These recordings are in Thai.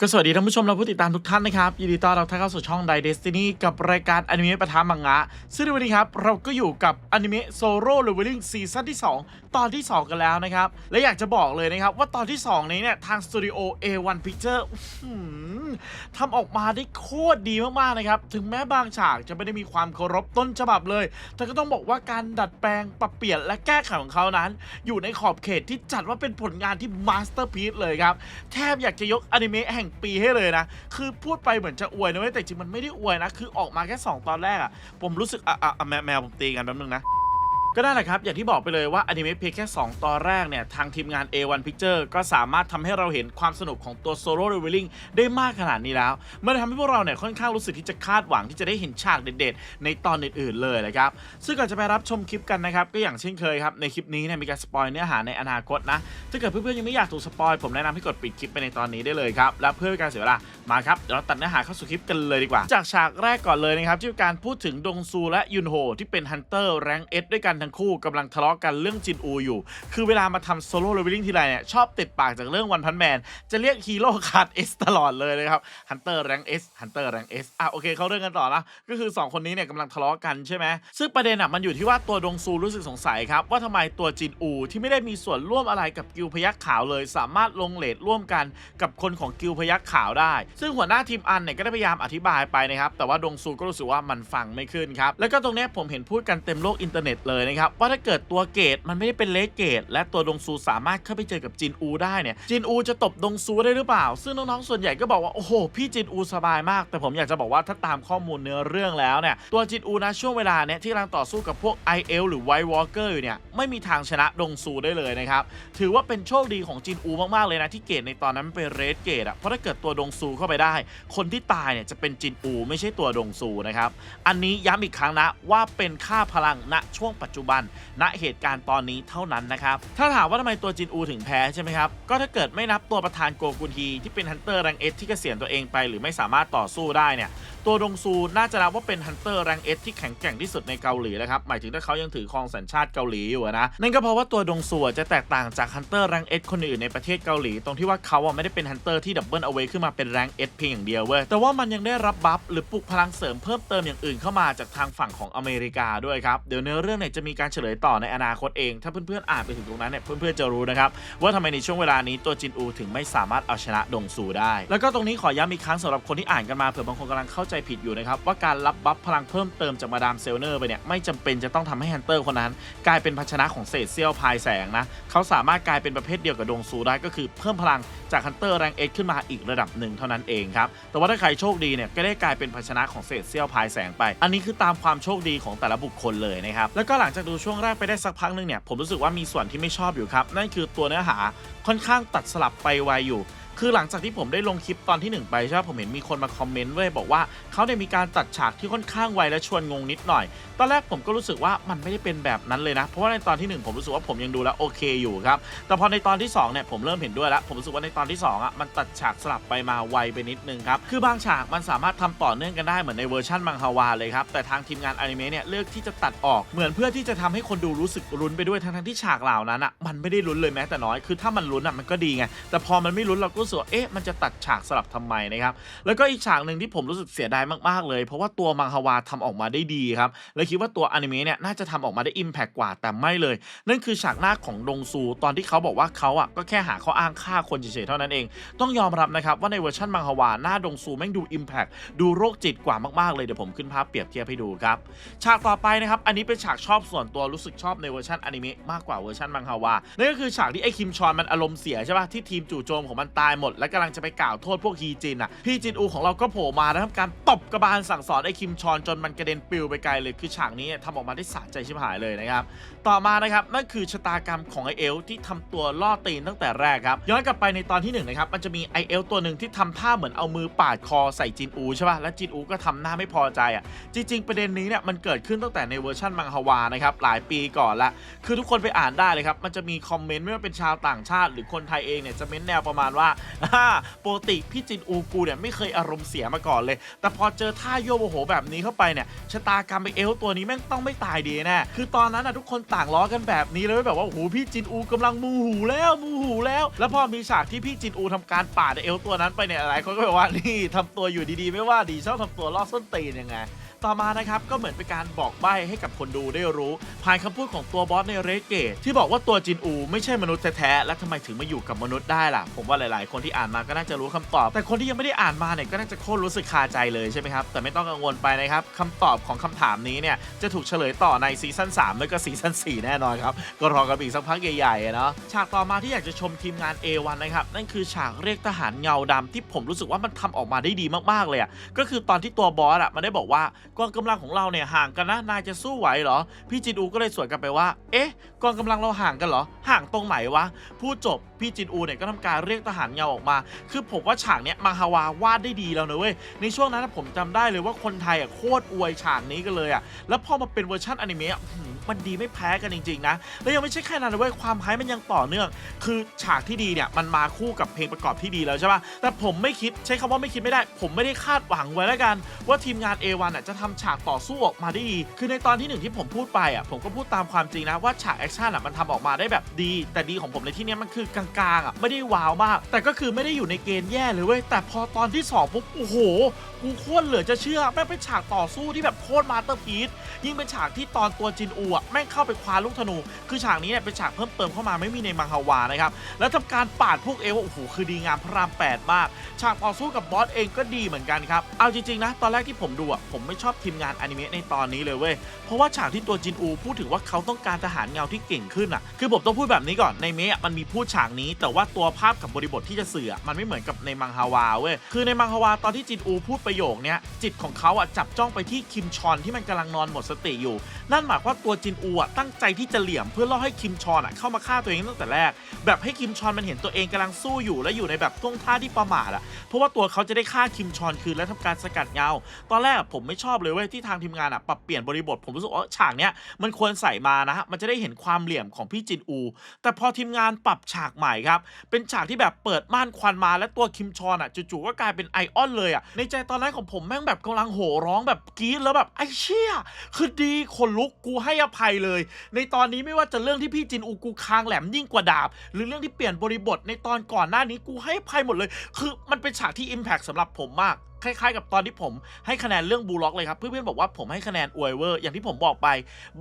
ก็สวัสดีท่านผู้ชมและผู้ติดตามทุกท่านนะครับ ยินดีต้อนรับท่านเข้าสู่ช่องไดเดสตินีกับรายการอนิเมะประทามังงะ ซึ่งในวันนี้ครับ เราก็อยู่กับอนิเมะโซโร่เลเวลลิ่งซีซั่นที่ 2 ตอนที่ 2 กันแล้วนะครับ และอยากจะบอกเลยนะครับ ว่าตอนที่ 2 นี้เนี่ย ทางสตูดิโอ A1 Picture อื้อหือ ทำออกมาได้โคตรดีมากๆนะครับ ถึงแม้บางฉากจะไม่ได้มีความเคารพต้นฉบับเลย แต่ก็ต้องบอกว่าการดัดแปลงปรับเปลี่ยนและแก้ไขของเขานั้น อยู่ในขอบเขตที่จัดว่าเป็นผลงานที่มาสเตอร์พี e เลยครับ แทบอยากจะยกอนิเมะแห่งปีให้เลยนะ คือพูดไปเหมือนจะอวยนะเว้ยแต่จริงมันไม่ได้อวยนะ คือออกมาแค่ 2 ตอนแรกอะผมรู้สึกอะอะอะแมวแมวผมตีกันแป๊บนึงนะ ก็นั่นแหละครับ อย่างที่บอกไปเลยว่าอนิเมะเพียงแค่ 2 ตอนแรกเนี่ย ทางทีมงาน A1 Picture ก็สามารถทำให้เราเห็นความสนุกของตัว Solo Leveling ได้มากขนาดนี้แล้ว มันทำให้พวกเราเนี่ยค่อนข้างรู้สึกที่จะคาดหวังที่จะได้เห็นฉากเด็ดๆ ในตอนอื่นๆเลยนะครับ ซึ่งก่อนจะไปรับชมคลิปกันนะครับ ก็อย่างเช่นเคยครับ ในคลิปนี้เนี่ยมีการสปอยเนื้อหาในอนาคตนะ ถ้าเกิดเพื่อนๆยังไม่อยากถูกสปอยผมแนะนำให้กดปิดคลิปไปในตอนนี้ได้เลยครับ และเพื่อเป็นการเสียเวลา มาครับ เดี๋ยวเราตัดเนื้อหาเข้าสู่คลิปกันเลยดีกว่า จากฉากแรกก่อนเลยนะครับที่การพูดถึงดงซูและยุนโฮที่เป็นฮันเตอร์แรงเอด้วยกันทงคู่กำลังทะเลาะกันเรื่องจินอูอยู่ คือเวลามาทำโซโล่เลเวลลิ่งทีไรเนี่ยชอบติดปากจากเรื่องวันพันแมน จะเรียกฮีโร่ขาดเอสตลอดเลยนะครับฮันเตอร์แรงเอสฮันเตอร์แรงเอสอะโอเคเขาเรื่องกันต่อนะก็คือ 2 คนนี้เนี่ยกำลังทะเลาะกันใช่ไหมซึ่งประเด็นอะมันอยู่ที่ว่าตัวดงซูรู้สึกสงสัยครับว่าทำไมตัวจินอูที่ไม่ได้มีส่วนร่วมอะไรกับกิลพยักขาวเลย สามารถลงเลทร่วมกันกับคนของกิลพยักขาวได้ ซึ่งหัวหน้าทีมอันเนี่ยก็ได้พยายามอธิบายไปนะครับแต่ว่าดงซูก็รู้สึกว่ามันฟังไม่ขึ้นครับแล้วก็ตรงเนี้ยผมเห็นพูดกันเต็มโลกอินเทอร์เน็ตเลยนะครับว่าถ้าเกิดตัวเกตมันไม่ได้เป็นเลสเกต และตัวดงซูสามารถเข้าไปเจอกับจินอูได้เนี่ยจินอูจะตบดงซูได้หรือเปล่า ซึ่งน้องๆส่วนใหญ่ก็บอกว่าโอ้โหพี่จินอูสบายมาก แต่ผมอยากจะบอกว่าถ้าตามข้อมูลเนื้อเรื่องแล้วเนี่ยตัวจินอูนะช่วงเวลาเนี่ยที่กำลังต่อสู้กับพวก IL หรือ White Walker อยู่เนี่ยไม่มีทางชนะดงซูได้เลยนะครับถือว่าเป็นโชคดีของจินอูมากๆเลยนะที่เกตในตอนนั้นเป็นเรดเกตอะเพราะถ้าเกิดตัวดงซูเข้าไปได้ คนที่ตายเนี่ยจะเป็นจินอู ไม่ใช่ตัวดงซูนะครับอันนี้ย้ำอีกครั้งนะว่าเป็นค่าพลังณช่วงปัจจุบัน ณเหตุการณ์ตอนนี้เท่านั้นนะครับ ถ้าถามว่าทำไมตัวจินอูถึงแพ้ใช่ไหมครับ ก็ถ้าเกิดไม่นับตัวประธานโกกุนฮีที่เป็นฮันเตอร์รังเอสที่เกษียณตัวเองไปหรือไม่สามารถต่อสู้ได้เนี่ย ตัวดงซูน่าจะนับว่าเป็นฮันเตอร์แรงเอสที่แข็งแกร่งที่สุดในเกาหลีนะครับ หมายถึงถ้าเขายังถือครองสัญชาติเกาหลีอยู่นะ นั่นก็เพราะว่าตัวดงซูจะแตกต่างจากฮันเตอร์แรงเอสคนอื่นในประเทศเกาหลี ตรงที่ว่าเขาอะไม่ได้เป็นฮันเตอร์ที่ดับเบิลเอาไว้ขึ้นมาเป็นแรงเอสเพียงอย่างเดียวเว้ย แต่ว่ามันยังได้รับบัฟหรือปลุกพลังเสริมเพิ่มเติมอย่างอื่นเข้ามาจากทางฝั่งของอเมริกาด้วยครับ เดี๋ยวเนื้อเรื่องเนี่ยจะมีการเฉลยต่อในอนาคตเอง ถ้าเพื่อนๆอ่านไปถึงตรงนั้นเนี่ยเพื่อนๆจะรู้นะครับว่าทำไมในช่วงเวลานี้ตัวจินอูถึงไม่สามารถเอาชนะดงซูได้ แล้วก็ตรงนี้ขอย้ำอีกครั้งสำหรับคนที่อ่านกันมาเผื่อบางคนกำลังเข้าใจผิดอยู่นะครับว่าการรับบัฟพลังเพิ่มเติมจากมาดามเซลเนอร์ไปเนี่ยไม่จำเป็นจะต้องทำให้ฮันเตอร์คนนั้น กลายเป็นภาชนะของเศษเสี้ยวพายแสงนะเขาสามารถกลายเป็นประเภทเดียวกับดงซูได้ก็คือเพิ่มพลังจากฮันเตอร์แรงเอ็กขึ้นมาอีกระดับหนึ่งเท่านั้นเองครับแต่ว่าถ้าใครโชคดีเนี่ยก็ได้กลายเป็นภาชนะของเศษเสี้ยวพายแสงไป อันนี้คือตามความโชคดีของแต่ละบุคคลเลยนะครับแล้วก็หลังจากดูช่วงแรกไปได้สักพักหนึงเนี่ยผมรู้สึกว่ามีส่วนที่ไม่ชอบอยู่ครับนั่นคือตัวเนื้อหาค่อนข้างตัดสลับไปไวอยู่ คือหลังจากที่ผมได้ลงคลิปตอนที่ 1 ไปใช่ไหมผมเห็นมีคนมาคอมเมนต์เว้ยบอกว่าเขาได้มีการตัดฉากที่ค่อนข้างไวและชวนงงนิดหน่อย ตอนแรกผมก็รู้สึกว่ามันไม่ได้เป็นแบบนั้นเลยนะ เพราะว่าในตอนที่ 1 ผมรู้สึกว่าผมยังดูแล้วโอเคอยู่ครับ แต่พอในตอนที่2เนี่ยผมเริ่มเห็นด้วยแล้ว ผมรู้สึกว่าในตอนที่2อะมันตัดฉากสลับไปมาไวไปนิดนึงครับ คือบางฉากมันสามารถทำต่อเนื่องกันได้เหมือนในเวอร์ชันมังฮวาเลยครับ แต่ทางทีมงานอนิเมะเนี่ยเลือกที่จะตัดออกเหมือนเพื่อที่จะทำให้คนดูรู้สึกลุ้นไปด้วยทั้งที่ฉากเหล่านั้นอะมันไม่ได้ลุ้นเลยแม้แต่น้อยคือถ้ามันลุ้นอะมันก็ดีไงแต่พอมันไม่ลุ้นเราก็รู้สึกว่าเอ๊ะมันจะตัดฉากสลับทำไมนะครับแล้วก็อีกฉากหนึ่งที่ผมรู้สึกเสียดายมากๆเลย เพราะว่าตัวมังฮวาทำออกมาได้ดีครับและคิดว่าตัวอนิเมะเนี่ยน่าจะทำออกมาได้อิมแพกกว่าแต่ไม่เลย นั่นคือฉากหน้าของดงซูตอนที่เขาบอกว่าเขาอะก็แค่หาข้ออ้างฆ่าคนเฉยๆเท่านั้นเอง ต้องยอมรับนะครับว่าในเวอร์ชันมังฮวาหน้าดงซูแม่งดูอิมแพกดูโรคจิตกว่ามากๆเลยเดี๋ยวผมขึ้นภาพเปรียบเทียบให้ดูครับฉากต่อไปนะครับอันนี้เป็นฉากชอบส่วนตัวรู้สึกชอบในเวอร์ชันอนิเมะมากกว่าเวอร์ชันมังฮวานั่นก็คือฉากที่ไอคิมชอนมันอารมณ์เสียใช่ปะที่ทีมจู่โจมของมันตายหมด และกำลังจะไปกล่าวโทษพวกฮีจินอะพี่จินอูของเราก็โผล่มาแล้วทำการตบกระบาลสั่งสอนไอ้คิมชอนจนมันกระเด็นปิวไปไกลเลยคือฉากนี้ทำออกมาได้สะใจชิบหายเลยนะครับต่อมานะครับนั่นคือชะตากรรมของไอเอลที่ทำตัวล่อตีนตั้งแต่แรกครับย้อนกลับไปในตอนที่หนึ่งนะครับมันจะมีไอเอลตัวหนึ่งที่ทำท่าเหมือนเอามือปาดคอใส่จินอูใช่ป่ะแล้วจินอูก็ทำหน้าไม่พอใจอะจริง ๆ ประเด็นนี้เนี่ยมันเกิดขึ้นตั้งแต่ในเวอร์ชันมังฮวานะครับหลายปีก่อนละคือทุกคนไปอ่านได้เลยครับมันจะมีคอมเมนต์ไม่ว่าเป็นชาวต่างชาติ หรือคนไทยเองเนี่ยจะเม้นแนวประมาณว่าปกติพี่จินอูกูเนี่ยไม่เคยอารมณ์เสียมาก่อนเลย แต่พอเจอท่าโยโมโหแบบนี้เข้าไปเนี่ยชะตากรรมไปเอลตัวนี้แม่งต้องไม่ตายดีแน่คือตอนนั้นนะทุกคนต่างล้อกันแบบนี้เลยว้ยแบบว่าโอ้โหพี่จินอูกำลังมูหูแล้วมูหูแล้ว แล้วพอมีฉากที่พี่จินอูทำการปาดเอลตัวนั้นไปเนี่ยหลายคนก็แบบว่านี่ทำตัวอยู่ดีๆ ไม่ว่าดีชอบทำตัวล่อส้นตีนยังไง ต่อมานะครับก็เหมือนเป็นการบอกใบ้ให้กับคนดูได้รู้ ผ่านคำพูดของตัวบอสในเรเกตที่บอกว่าตัวจินอู ไม่ใช่มนุษย์แท้ๆและทำไมถึงมาอยู่กับมนุษย์ได้ล่ะ ผมว่าหลายๆ คนที่อ่านมาก็น่าจะรู้คำตอบ แต่คนที่ยังไม่ได้อ่านมาเนี่ยก็น่าจะโคตรรู้สึกคาใจเลยใช่ไหมครับแต่ไม่ต้องกังวลไปนะครับคำตอบของคำถามนี้เนี่ยจะถูกเฉลยต่อในซีซั่น3แล้วก็ซีซั่น4แน่นอนครับก็รอกันอีกสักพักใหญ่ๆเนาะฉากต่อมาที่อยากจะชมทีมงาน A1 นะครับนั่นคือฉากเรียกทหารเงาดำที่ผมรู้สึกว่ามันทำออกมาได้ดีมากๆเลยอะก็คือตอนที่ตัวบอสอะมันได้บอกว่า กองกำลังของเราเนี่ยห่างกันนะนายจะสู้ไหวเหรอ พี่จินอูก็เลยสวนกลับไปว่า เอ๊ะ กองกำลังเราห่างกันเหรอ ห่างตรงไหนวะ พูดจบพี่จินอูเนี่ยก็ทำการเรียกทหารเงาออกมา คือผมว่าฉากเนี้ยมังฮาวาวาดได้ดีแล้วนะเว้ย ในช่วงนั้นผมจำได้เลยว่าคนไทยอะโคตรอวยฉากนี้กันเลยอะ แล้วพอมาเป็นเวอร์ชันอนิเมะ มันดีไม่แพ้กันจริงๆนะ แล้วยังไม่ใช่แค่นั้นนะเว้ยความไฮมันยังต่อเนื่อง คือฉากที่ดีเนี่ยมันมาคู่กับเพลงประกอบที่ดีแล้วใช่ปะแต่ผมไม่คิดใช้คำว่าไม่คิดไม่ได้ ผมไม่ได้คาดหวังไว้แล้วกัน ว่าทีมงาน A1 อะจะทำฉากต่อสู้ออกมาได้ดีคือในตอนที่หนึ่งที่ผมพูดไปอะผมก็พูดตามความจริงนะว่าฉากแอคชั่นอะมันทำออกมาได้แบบดี แต่ดีของผมในที่นี้มันคือกลางๆอะไม่ได้ว้าวมาก แต่ก็คือไม่ได้อยู่ในเกณฑ์แย่เลยเว้ยแต่พอตอนที่สองปุ๊บโอ้โหกูโคตรเหลือจะเชื่อแม่เป็นฉากต่อสู้ที่แบบโคตรมาสเตอร์พีซยิ่งเป็นฉากที่ตอนตัวจินอูอะแม่งเข้าไปคว้าลูกธนู คือฉากนี้เนี่ยเป็นฉากเพิ่มเติมเข้ามาไม่มีในมังฮวานะครับแล้วทำการปาดพวกเอวโอ้โหคือดีงามพระรามแปดมาก ฉากต่อสู้กับบอสเองก็ดีเหมือนกันครับเอาจริงๆนะตอนแรกที่ผมดูอะผมไม่ชอบทีมงานอนิเมะในตอนนี้เลยเว้ยเพราะว่าฉากที่ตัวจินอูพูดถึงว่าเขาต้องการทหารเงาที่เก่งขึ้นอะคือผมต้องพูดแบบนี้ก่อนในเมะมันมีพูดฉากนี้ แต่ว่าตัวภาพกับบริบทที่จะสื่อมันไม่เหมือนกับในมังฮวาเว้ยคือในมังฮวาตอนที่จินอูพูดประโยคเนี้ยจิตของเขาอะจับจ้องไปที่คิมชอนที่มันกำลังนอนหมดสติอยู่ นั่นหมายว่าตัวจินอูอะตั้งใจที่จะเหลี่ยมเพื่อล่อให้คิมชอนอะเข้ามาฆ่าตัวเองตั้งแต่แรก แบบให้คิมชอนมันเห็นตัวเองกำลังสู้อยู่และอยู่ในแบบท่วงท่าที่ประมาทอะเพราะว่าตัวเขาจะได้ฆ่าคิมชอนคืนและทำการสกัดเงา ตอนแรกผมไม่ชอบเลยเว้ยที่ทางทีมงานอะปรับเปลี่ยนบริบทผมรู้สึกว่าฉากเนี้ยมันควรใส่มานะฮะมันจะได้เห็นความเหลี่ยมของพี่จินอู แต่พอทีมงานปรับฉากใหม่ครับเป็นฉากที่แบบเปิดม่านควันมาและตัวคิมชอนอะจู่ๆก็กลายเป็นไอออนเลยอะในใจตอนแรกของผมแม่งแบบกำลังโห่ร้องแบบกรี๊ดแล้วแบบไอ้เชี่ยคือดีคนลุกกูให้อภยเลย ในตอนนี้ไม่ว่าจะเรื่องที่พี่จินอูกูคางแหลมยิ่งกว่าดาบ หรือเรื่องที่เปลี่ยนบริบทในตอนก่อนหน้านี้กูให้ภัยหมดเลย คือมันเป็นฉากที่ Impact สำหรับผมมาก คล้ายๆ กับตอนที่ผมให้คะแนนเรื่องบูล็อกเลยครับเพื่อนๆบอกว่าผมให้คะแนนอวยเวอร์อย่างที่ผมบอกไป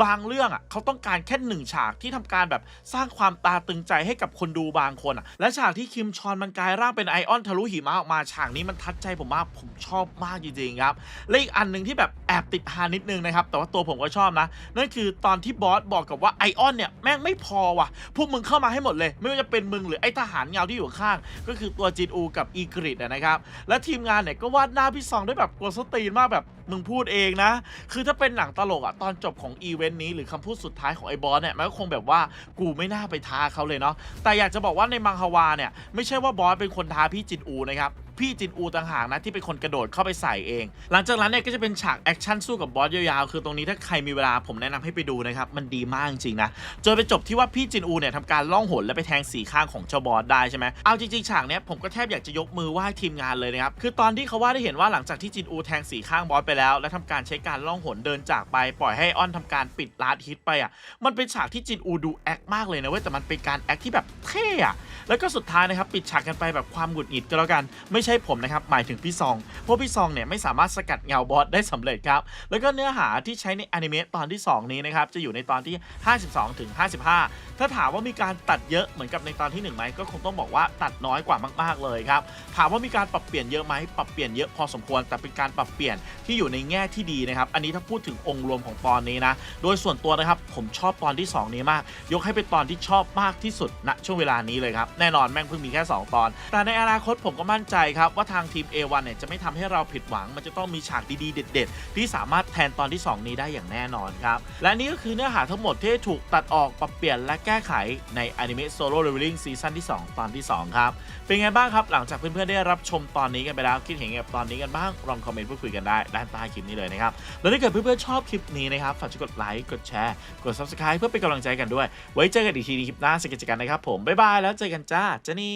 บางเรื่องอะเขาต้องการแค่หนึ่งฉากที่ทำการแบบสร้างความตาตึงใจให้กับคนดูบางคนอะและฉากที่คิมชอนมันกลายร่างเป็นไอออนทะลุหิมะออกมาฉากนี้มันทัดใจผมมากผมชอบมากจริงๆครับและอีกอันหนึ่งที่แบบแอบติดฮานิดนึงนะครับแต่ว่าตัวผมก็ชอบนะ นั่นคือตอนที่บอสบอกกับว่าไอออนเนี่ยแม่งไม่พอว่ะพวกมึงเข้ามาให้หมดเลย ไม่ว่าจะเป็นมึงหรือไอทหารเงาที่อยู่ข้าง ก็คือตัวจินอูกับอีกริดนะครับและทีมงานเนี่ยก็วาดหน้าพี่ซองได้แบบกลัวสตีนมากแบบมึงพูดเองนะ คือถ้าเป็นหนังตลกอะตอนจบของอีเวนต์นี้หรือคำพูดสุดท้ายของไอ้บอสเนี่ยมันก็คงแบบว่ากูไม่น่าไปท้าเขาเลยเนาะแต่อยากจะบอกว่าในมังฮวาเนี่ยไม่ใช่ว่าบอสเป็นคนท้าพี่จินอูนะครับ พี่จินอูต่างหากนะที่เป็นคนกระโดดเข้าไปใส่เอง หลังจากนั้นเนี่ยก็จะเป็นฉากแอคชั่นสู้กับบอสยาวๆ คือตรงนี้ถ้าใครมีเวลาผมแนะนำให้ไปดูนะครับ มันดีมากจริงๆนะ จนไปจบที่ว่าพี่จินอูเนี่ยทำการล่องหนและไปแทงสีข้างของเจ้าบอสได้ใช่ไหมเอาจริงๆฉากเนี้ยผมก็แทบอยากจะยกมือไหว้ทีมงานเลยนะครับ คือตอนที่เขาว่าได้เห็นว่าหลังจากที่จินอูแทงสีข้างบอสไปแล้ว และทำการใช้การล่องหนเดินจากไป ปล่อยให้อ้อนทำการปิดลาดฮิตไปอะ มันเป็นฉากที่จินอูดูแอคมากเลยนะเว้ยแต่มันเป็นการแอคที่แบบเท่อะแล้วก็สุดท้ายนะครับปิดฉากกันไปแบบความหงุดหงิดก็แล้วกันไม่ใช่ผมนะครับหมายถึงพี่ซองเพราะพี่ซองเนี่ยไม่สามารถสกัดเงาบอสได้สำเร็จครับแล้วก็เนื้อหาที่ใช้ในอนิเมะตอนที่ 2 นี้นะครับจะอยู่ในตอนที่ 52ถึง55 ถ้าถามว่ามีการตัดเยอะเหมือนกับในตอนที่1ไหมก็คงต้องบอกว่าตัดน้อยกว่ามากๆเลยครับถามว่ามีการปรับเปลี่ยนเยอะไหมปรับเปลี่ยนเยอะพอสมควรแต่เป็นการปรับเปลี่ยนที่อยู่ในแง่ที่ดีนะครับอันนี้ถ้าพูดถึงองค์รวมของตอนนี้นะโดยส่วนตัวนะครับผมชอบตอนที่ 2 นี้มาก ยกให้เป็นตอนที่ชอบมากที่สุดณช่วงเวลานี้เลยครับแน่นอนแม่งเพิ่งมีแค่ 2 ตอน แต่ในอนาคตผมก็มั่นใจครับว่าทางทีม A1 เนี่ยจะไม่ทำให้เราผิดหวัง มันจะต้องมีฉากดีๆ เด็ด ๆ ที่สามารถแทนตอนที่ 2 นี้ได้อย่างแน่นอนครับ และนี่ก็คือเนื้อหาทั้งหมดที่ถูกตัดออกปรับเปลี่ยนและแก้ไขในอนิเมะ Solo Leveling ซีซั่นที่ 2 ตอนที่ 2 ครับ เป็นไงบ้างครับหลังจากเพื่อนๆได้รับชมตอนนี้กันไปแล้วคิดเห็นกับตอนนี้กันบ้างลองคอมเมนต์พูดคุยกันได้ด้านใต้คลิปนี้เลยนะครับแล้วถ้าเกิดเพื่อนๆชอบคลิปนี้นะครับฝากช่วยกดไลค์กดแชร์กด Subscribe เพื่อเป็นกำลังใจกันด้วย ไว้เจอกันอีกทีในคลิปหน้าสกิจกันนะครับผมบ๊ายบายแล้วเจอกันจ้าเจนี่